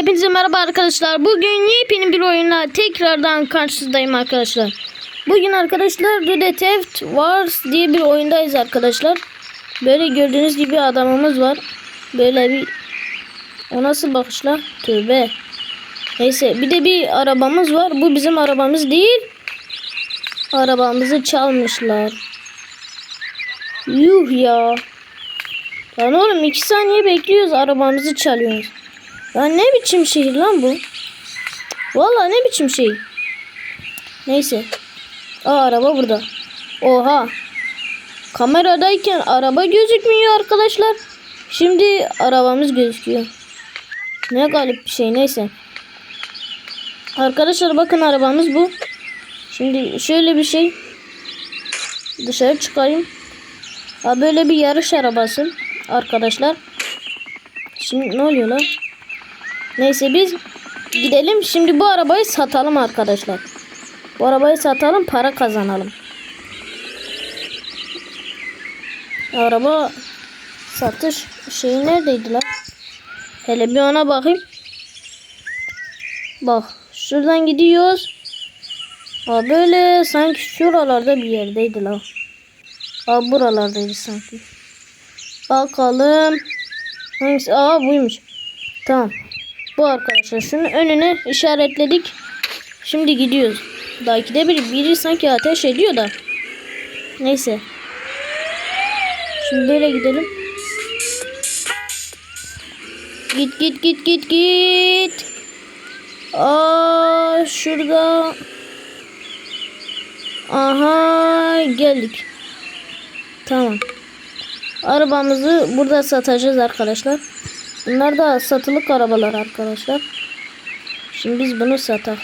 Hepinize merhaba arkadaşlar. Bugün yepyeni bir oyunla tekrardan karşınızdayım arkadaşlar. Bugün arkadaşlar The Theft Wars diye bir oyundayız arkadaşlar. Böyle gördüğünüz gibi adamımız var. Böyle bir o nasıl bakışlar? Tövbe. Neyse bir de bir arabamız var. Bu bizim arabamız değil. Arabamızı çalmışlar. Yuh ya. Lan oğlum iki saniye bekliyoruz arabamızı çalıyoruz. Ya ne biçim şehir lan bu? Vallahi ne biçim şey. Neyse. Aa araba burada. Oha. Kameradayken araba gözükmüyor arkadaşlar. Şimdi arabamız gözüküyor. Ne galip bir şey neyse. Arkadaşlar bakın arabamız bu. Şimdi şöyle bir şey. Dışarı çıkarayım. Ha böyle bir yarış arabası arkadaşlar. Şimdi ne oluyor lan? Neyse biz gidelim. Şimdi bu arabayı satalım arkadaşlar. Bu arabayı satalım para kazanalım. Araba satış şeyi neredeydi lan? Hele bir ona bakayım. Bak şuradan gidiyoruz. Ha böyle sanki şuralarda bir yerdeydi lan. Ha buralardaydı sanki. Bakalım. Hangisi? Aa buymuş. Tamam. Bu arkadaşlar. Şunu önüne işaretledik. Şimdi gidiyoruz. Daha ikide bir biri sanki ateş ediyor da. Neyse. Şimdi böyle gidelim. Git git git git git. Aa şurada. Aha geldik. Tamam. Arabamızı burada satacağız arkadaşlar. Bunlar da satılık arabalar arkadaşlar. Şimdi biz bunu satak.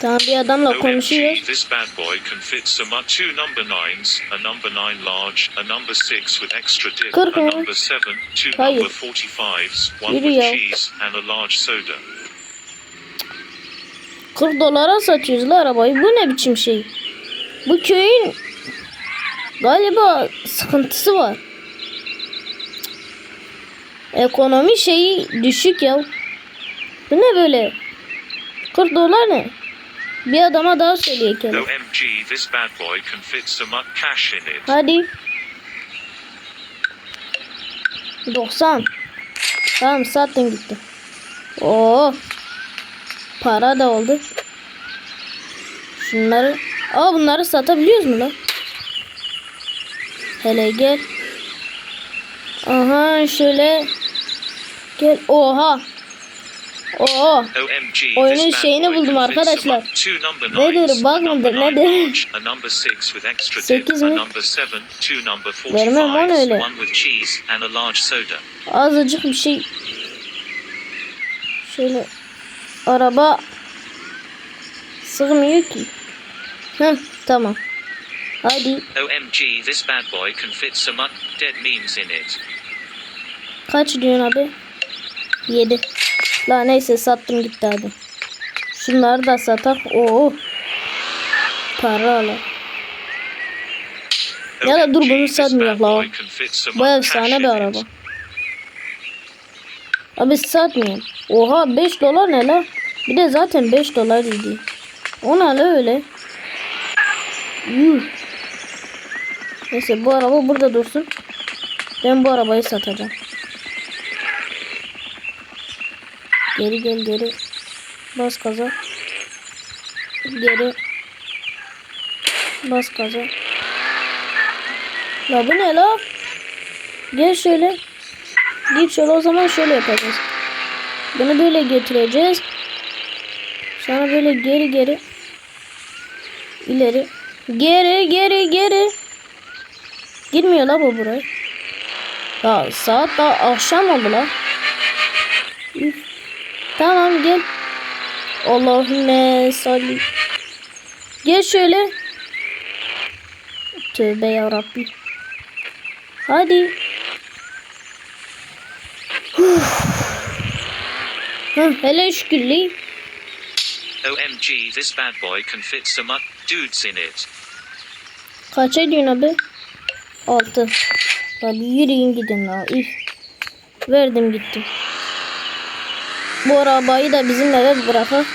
Tamam bir adamla konuşuyoruz. This bad boy can fit some uh, two number nines, a number nine large, a number six with extra dip, a number seven, two Hayır. number 45s, one Yürü with ya. cheese, and a large soda. 40 dolara satıyoruz la arabayı. Bu ne biçim şey? Bu köyün galiba sıkıntısı var. Ekonomi şeyi düşük ya. Bu ne böyle? 40 dolar ne? Bir adama daha söyleyek hele. OMG, this bad boy can fit some uh, cash in it. Hadi. 90. Tamam sattın gitti. Oo. Para da oldu. Şunları. Aa bunları satabiliyoruz mu lan? Hele gel. Aha şöyle. Gel. Oha. Oo. Oyunun şeyini buldum arkadaşlar. Nedir, bug mıdır, nedir? large, a number six with extra dip, Sekiz a mi? Vermem lan 45s, öyle. Azıcık bir şey. Şöyle. Araba. Sığmıyor ki. Heh tamam. Hadi. OMG, this bad boy can fit some dead memes in it. Kaç diyorsun abi? 7. La neyse sattım gitti hadi. Şunları da satak. Oo. Para ala. Ya da dur, bunu bad la. Bu efsane bir araba. Abi satmıyorum. Oha 5 dolar ne la? Bir de zaten 5 dolar idi. O ne la öyle? Yuh. Neyse bu araba burada dursun. Ben bu arabayı satacağım. Geri gel geri. Bas gaza. Geri. Bas gaza. La bu ne la? Gel şöyle. Git şöyle o zaman şöyle yapacağız. Bunu böyle getireceğiz. Sonra böyle geri geri. ileri. Geri geri geri. Girmiyor la bu buraya. Ya saat daha akşam oldu la. Üf. Tamam gel. Allahümme salli. Gel şöyle. Tövbe yarabbi. Hadi. Hı, hele şükürlü. OMG, this bad boy can fit some uh, dudes in it. Kaç ediyorsun abi? 6. Hadi yürüyün gidin la. Üf. Verdim gittim. Bu arabayı da bizim eve bırakır.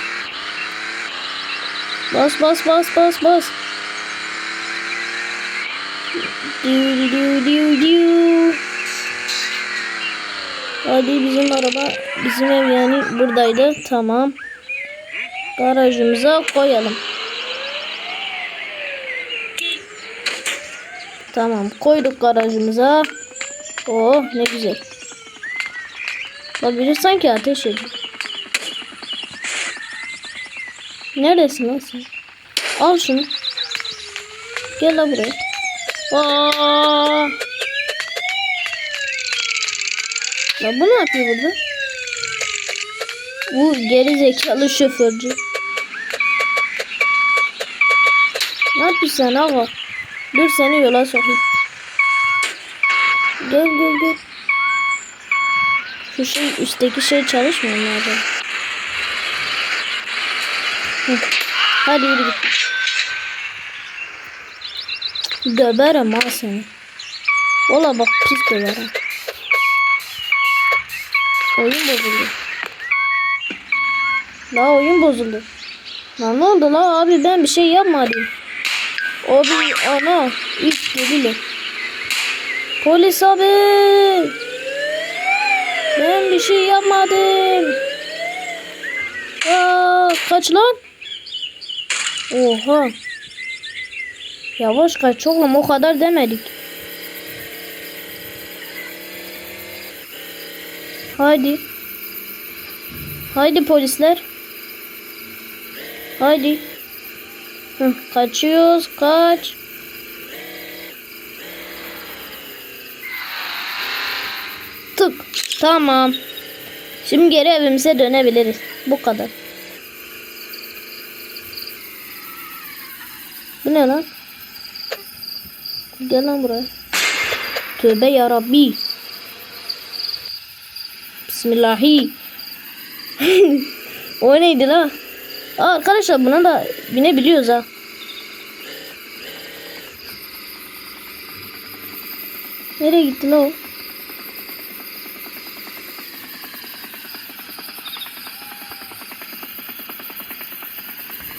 Bas bas bas bas bas. Diu diu diu diu. Hadi bizim araba bizim ev yani buradaydı. Tamam. Garajımıza koyalım. Tamam koyduk garajımıza. Oh ne güzel. Bak biri sanki ateş ediyor. Neredesin lan sen? Al şunu. Gel lan buraya. Aa! Ya bu ne yapıyor burada? Bu geri zekalı şoförcü. Ne yapıyorsun sen aga? Dur seni yola sokayım. Gel gel gel. Şu şey üstteki şey çalışmıyor mu acaba? Hadi yürü git. Döverim ha seni. Ola bak pis döverim. Oyun bozuldu. La oyun bozuldu. Lan ne oldu la abi ben bir şey yapmadım. Abi ana üf geliyor. Polis abi. Ben bir şey yapmadım. Aa, kaç lan? Oha. Yavaş kaç oğlum o kadar demedik. Haydi. Haydi polisler. Haydi. Hı, kaçıyoruz kaç. Tamam. Şimdi geri evimize dönebiliriz. Bu kadar. Bu ne lan? Gel lan buraya. Tövbe yarabbi. Bismillahi. o neydi lan? Aa, arkadaşlar buna da binebiliyoruz ha. Nereye gitti lan o?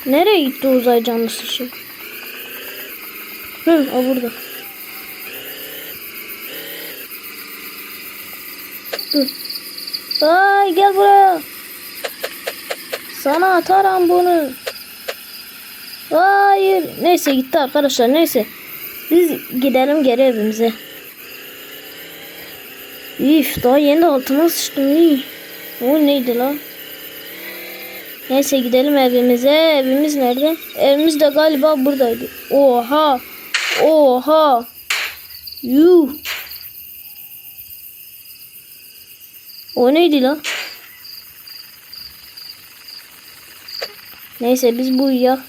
Nereye gitti uzay canlısı şey? Hı, o burada. Ay gel buraya. Sana atarım bunu. Hayır. Neyse gitti arkadaşlar neyse. Biz gidelim geri evimize. Üf daha yeni altıma sıçtım iyi. O neydi lan? Neyse gidelim evimize. Evimiz nerede? Evimiz de galiba buradaydı. Oha. Oha. Yuh. O neydi lan? Neyse biz bu ya.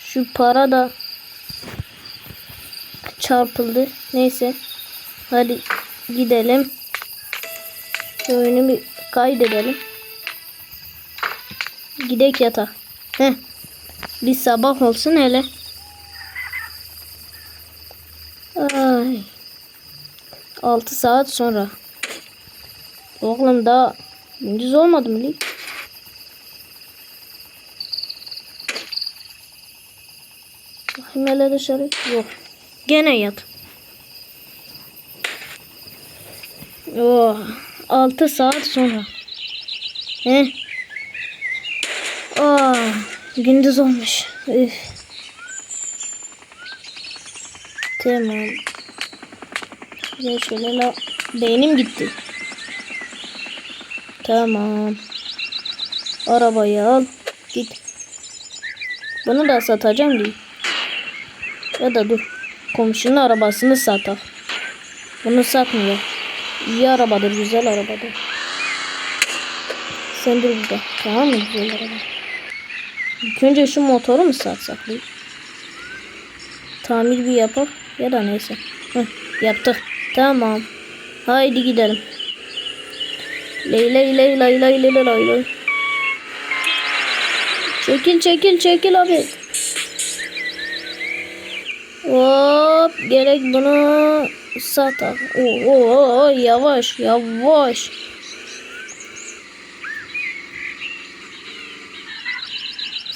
Şu para da çarpıldı. Neyse. Hadi gidelim. Şu oyunu bir kaydedelim. Gidek yata. Heh. Bir sabah olsun hele. Ay. 6 saat sonra. Oğlum daha gündüz olmadı mı li? Bakayım hele dışarı. Yok. Gene yat. Oh, 6 saat sonra. He? Oh, gündüz olmuş. Üf. Tamam. Ya şöyle la. Beynim gitti. Tamam. Arabayı al. Git. Bunu da satacağım değil. Ya da dur. Komşunun arabasını satar. Bunu satmıyor. İyi arabadır, güzel arabadır. Sen dur burada. Tamam mı güzel araba? İlk önce şu motoru mu satsak? Tamir bir yapar ya da neyse. Hı, yaptık. Tamam. Haydi gidelim. Ley ley ley ley ley ley. Çekil çekil çekil abi. Hop gerek bunu satar. Oo, oo, yavaş yavaş.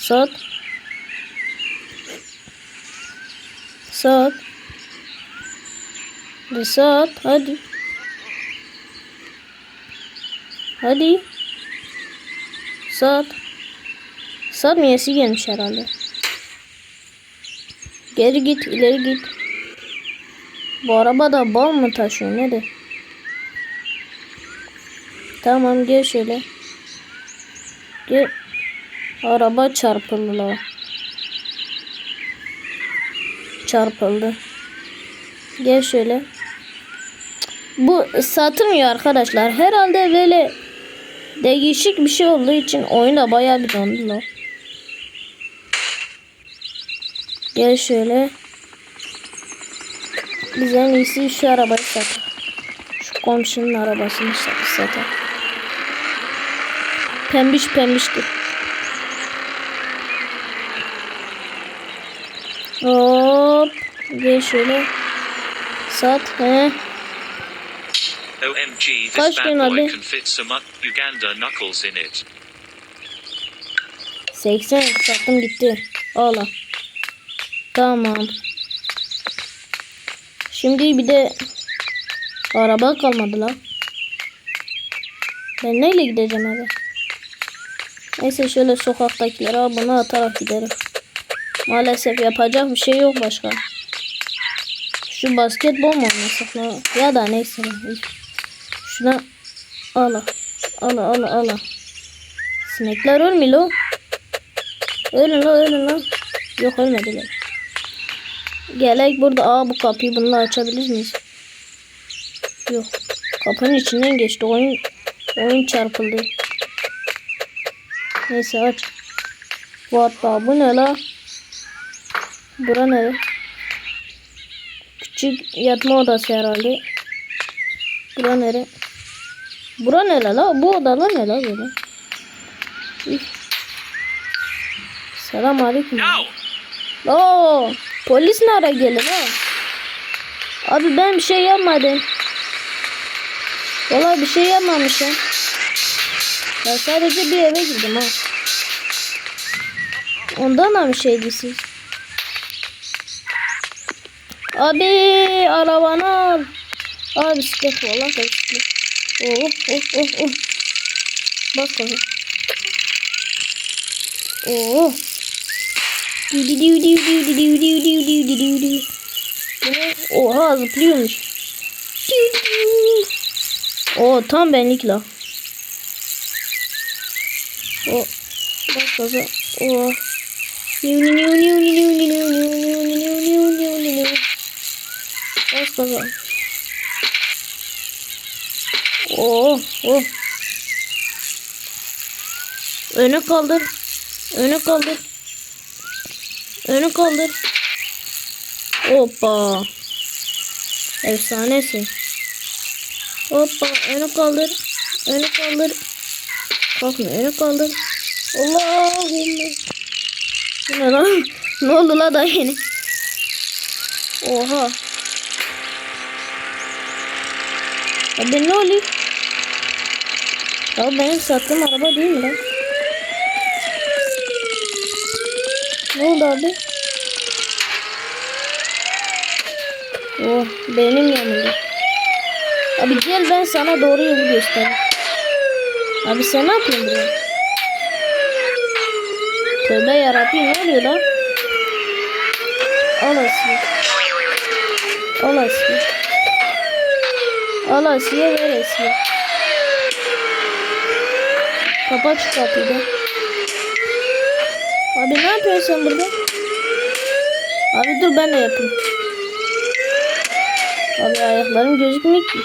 Sat. Sat. Hadi sat. Hadi. Hadi. Sat. Satmayası gelmiş herhalde. Geri git, ileri git. Bu araba da bal mı taşıyor nedir? Tamam gel şöyle. Gel. Araba çarpıldı la. Çarpıldı. Gel şöyle. Bu satılmıyor arkadaşlar. Herhalde böyle değişik bir şey olduğu için oyunda bayağı bir dondu la. Gel şöyle. Biz en iyisi şu arabayı satalım. Şu komşunun arabasını sat- satalım. Pembiş pembiştir. Hop. Gel şöyle. Sat. He. OMG, this Kaç bad boy can fit some Uganda knuckles in it. 80 sattım gitti. Ola. Tamam. Şimdi bir de araba kalmadı la. Ben neyle gideceğim abi? Neyse şöyle sokaktakilere bunu atarak giderim. Maalesef yapacak bir şey yok başka. Şu basketbol mu oynasak? Ya da neyse. Şuna ala. Ala ala ala. Sinekler ölmüyor lo. Ölün lan ölün lan. Yok ölmediler. Gelek burada. Aa bu kapıyı bununla açabilir miyiz? Yok. Kapının içinden geçti. Oyun oyun çarpıldı. Neyse aç. What the bu ne la? Bura nere? Küçük yatma odası herhalde. Bura nere? Bura nere la? Bu odalar ne la böyle? Selam aleyküm. Oo, polis ne ara gelir ha? Abi ben bir şey yapmadım. Valla bir şey yapmamışım. Ben sadece bir eve girdim ha. Ondan da bir şeydi siz. Abi arabana. Abi bisiklet var lan bisiklet. Oh oh oh oh. Bak onu. Oh. Oha zıplıyormuş. O tam benlik la. O bak gaza. O. Bas gaza. Oo, oh. Öne kaldır. Öne kaldır. Önü kaldır. Hoppa. Efsanesin. Hoppa önü kaldır. Önü kaldır. Kalkma önü kaldır. Allahümme. Bu ne lan? ne oldu la da yeni? Oha. Abi ne oluyor? Ya benim sattığım araba değil mi lan? Ne oldu abi? Oh benim yanımda. Abi gel ben sana doğru yolu göstereyim. Abi sen ne yapıyorsun buraya? Tövbe yarabbim ne oluyor lan? Al Asiye. Al Asiye. Al Asiye ver Asiye. Kapat şu kapıyı da. Abi ne yapıyorsun burada? Abi dur ben de yapayım. Abi ayaklarım gözükmüyor ki.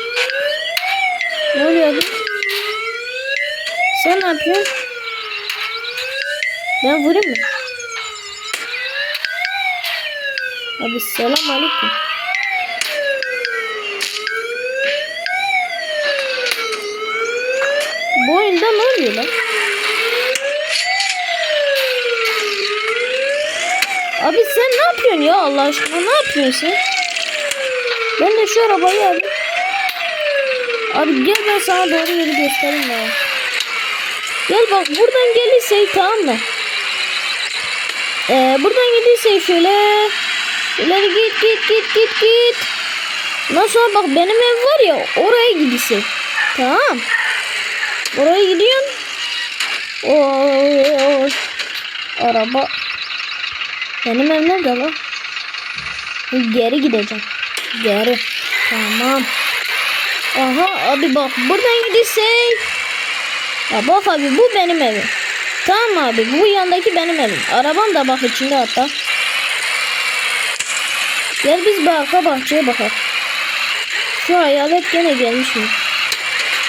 Ne oluyor abi? Sen ne yapıyorsun? Ben vurayım mı? Abi selam aleyküm. Bu oyunda ne oluyor lan? Abi sen ne yapıyorsun ya Allah aşkına ne yapıyorsun sen? Ben de şu arabayı alayım. Abi gel ben sana doğru yolu göstereyim ya. Gel bak buradan gelirse tamam mı? Ee, buradan gidiyorsak şöyle. İleri git git git git git. Sonra bak benim ev var ya oraya gidiyorsak. Tamam. Oraya gidiyorsun. Oo, araba. Benim ev nerede lan? Geri gideceğim. Geri. Tamam. Aha abi bak buradan gidirsek. Ya bak abi bu benim evim. Tamam abi bu yandaki benim evim. Arabam da bak içinde hatta. Gel biz arka bahçeye bakalım. Şu hayalet gene gelmiş mi?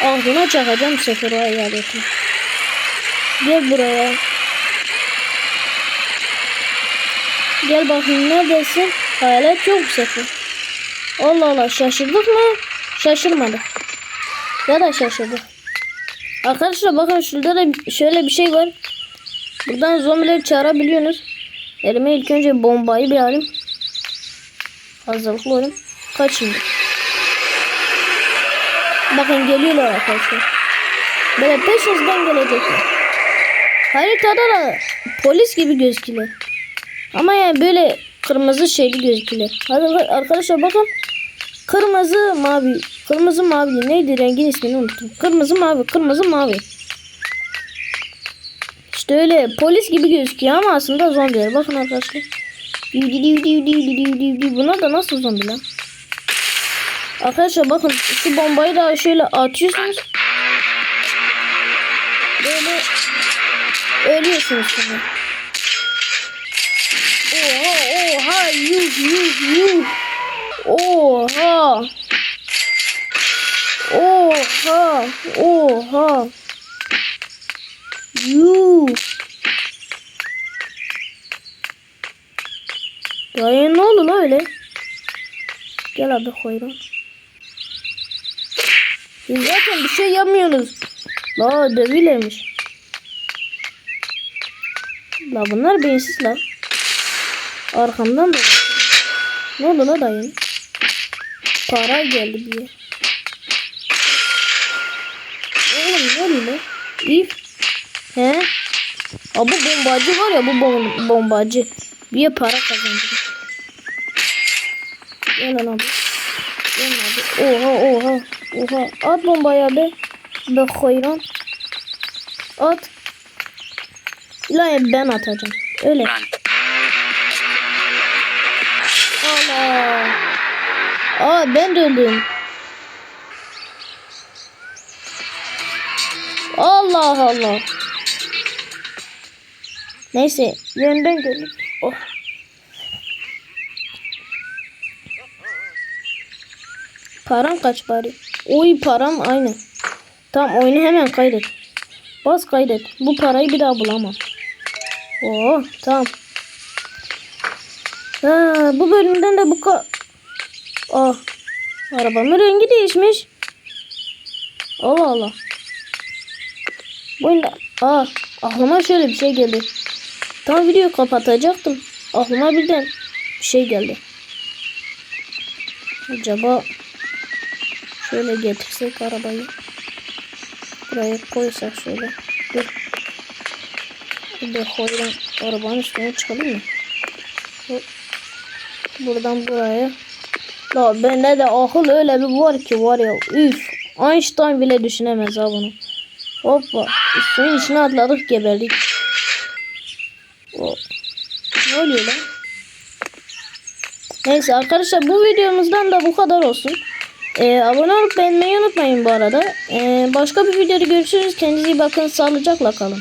Ağzına çakacağım sefer o hayaleti. Gel buraya. Gel bakayım neredesin? Hayalet yok bu sefer. Allah Allah şaşırdık mı? Şaşırmadık. Ya da şaşırdık. Arkadaşlar bakın şurada da şöyle bir şey var. Buradan zombileri çağırabiliyorsunuz. Elime ilk önce bombayı bir alayım. Hazırlıklı olayım. Kaç şimdi. Bakın geliyorlar arkadaşlar. Böyle peşinizden gelecekler. Haritada da polis gibi gözüküyor. Ama yani böyle kırmızı şeyli gözüküyor. Hadi arkadaşlar bakın. Kırmızı mavi. Kırmızı mavi. Neydi rengin ismini unuttum. Kırmızı mavi. Kırmızı mavi. İşte öyle polis gibi gözüküyor ama aslında zombiler. Bakın arkadaşlar. Bunlar da nasıl zombi? Arkadaşlar bakın şu bombayı da şöyle atıyorsunuz. Böyle ölüyorsunuz sonra. Oha oha yuh yuh yuh. Oha. Oha. Oha. Yuh. Dayı ne oldu lan öyle? Gel abi koyalım. Siz zaten bir şey yapmıyorsunuz. La dövülermiş. La bunlar beyinsiz la. Arkamdan da. Ne oldu la dayın? Para geldi diye. Oğlum ne oluyor lan? İf. He? Aa, bu bombacı var ya bu bom bombacı. Bir para kazandırır. Gel lan abi. Gel abi. Oha oha. Oha. At bombayı abi. Be hayran. At. İlahi ben atacağım. Öyle. Allah. Aa ben de öldüm. Allah Allah. Neyse yönden gelin. Oh. Param kaç bari? Oy param aynı. Tamam oyunu hemen kaydet. Bas kaydet. Bu parayı bir daha bulamam. Oo tamam. Ha, bu bölümden de bu ka... Ah. Arabamın rengi değişmiş. Allah Allah. Bu oyunda... Aa, aklıma şöyle bir şey geldi. Tam videoyu kapatacaktım. Aklıma birden bir şey geldi. Acaba şöyle getirsek arabayı. Buraya koysak şöyle. Dur. Bir koyalım. Arabanın üstüne çıkalım mı? Buradan buraya. La bende de akıl öyle bir var ki var ya. Üf. Einstein bile düşünemez ha bunu. Hoppa. Suyun içine atladık geberdik. Hop. Ne oluyor lan? Neyse arkadaşlar bu videomuzdan da bu kadar olsun. Ee, abone olup beğenmeyi unutmayın bu arada. Ee, başka bir videoda görüşürüz. Kendinize iyi bakın. Sağlıcakla kalın.